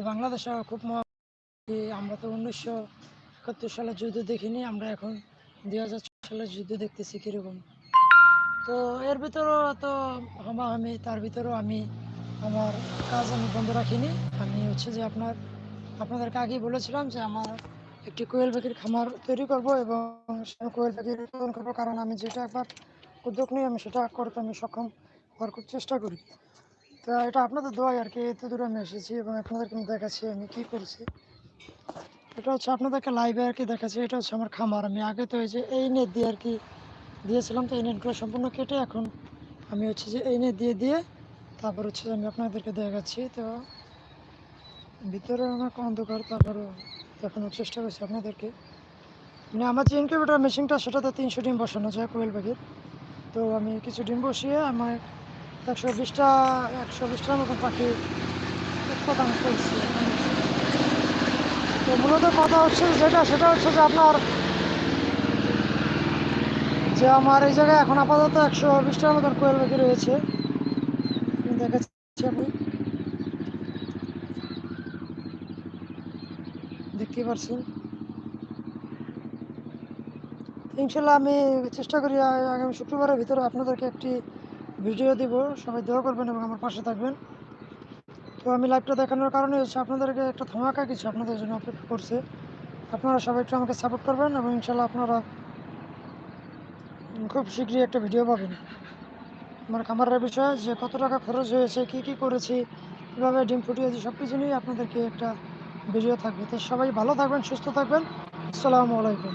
তো বাংলাদেশে খুব আমরা তো উনিশশো একাত্তর সালের যুদ্ধ দেখিনি, আমরা এখন দুই হাজার সালের যুদ্ধ দেখতেছি কীরকম। তো এর ভিতরেও তো হামাহামি তার ভিতরেও আমি, আমার কাজ আমি বন্ধ রাখিনি। আমি হচ্ছে যে আপনার, আপনাদেরকে আগেই বলেছিলাম যে আমার একটি কোয়েল পাখির খামার তৈরি করব এবং কোয়েল পাখির উৎপাদন করব, কারণ আমি যেটা একবার উদ্যোগ নিই আমি সেটা করতে আমি সক্ষম হওয়ার খুব চেষ্টা করি। তো এটা আপনাদের দোয়াই আর কি এত দূরে আমি এসেছি এবং আপনাদেরকে আমি দেখাচ্ছি আমি কি করছি। এটা হচ্ছে আপনাদেরকে লাইভে আর কি দেখাচ্ছি, এটা হচ্ছে আমার খামার। আমি আগে তো যে এই নেট দিয়ে আর কি দিয়েছিলাম, তো এই নেটগুলো সম্পূর্ণ কেটে এখন আমি হচ্ছে যে এই নেট দিয়ে দিয়ে তারপর হচ্ছে আমি আপনাদেরকে দেখাচ্ছি। তো ভিতরে অনেক অন্ধকার তারপরে দেখানোর চেষ্টা করছি আপনাদেরকে। মানে আমার যে ইনকিউবেটার মেশিনটা সেটাতে তিনশো ডিম বসানো যায় কোয়েল পাখির। তো আমি কিছু ডিম বসিয়ে আমার একশো বিশটা, একশো বিশটার মতন পাখি উৎপাদন করছি। তো মূলত কথা হচ্ছে যেটা, সেটা হচ্ছে যে আপনার যে আমার এই জায়গায় এখন আপাতত একশো বিশটার মতন কোয়েল পাখি রয়েছে। আমি দেখাচ্ছি আপনি দেখতেই পাচ্ছেন ইনশাল্লাহ আমি চেষ্টা করি আগামী শুক্রবারের ভিতরে আপনাদেরকে একটি ভিডিও দিব, সবাই দোয়া করবেন এবং আমার পাশে থাকবেন। তো আমি লাইভটা দেখানোর কারণে হচ্ছে আপনাদেরকে একটা ধামাকা কিছু আপনাদের জন্য অপেক্ষা করছে। আপনারা সবাই একটু আমাকে সাপোর্ট করবেন এবং ইনশাল্লাহ আপনারা খুব শীঘ্রই একটা ভিডিও পাবেন। আমার খামারের বিষয়ে, যে কত টাকা খরচ হয়েছে, কী কী করেছি, কীভাবে ডিম ফুটিয়েছি সব কিছু নিয়ে আপনাদেরকে একটা ভিডিও থাকবে। তো সবাই ভালো থাকবেন, সুস্থ থাকবেন। আসসালামু আলাইকুম।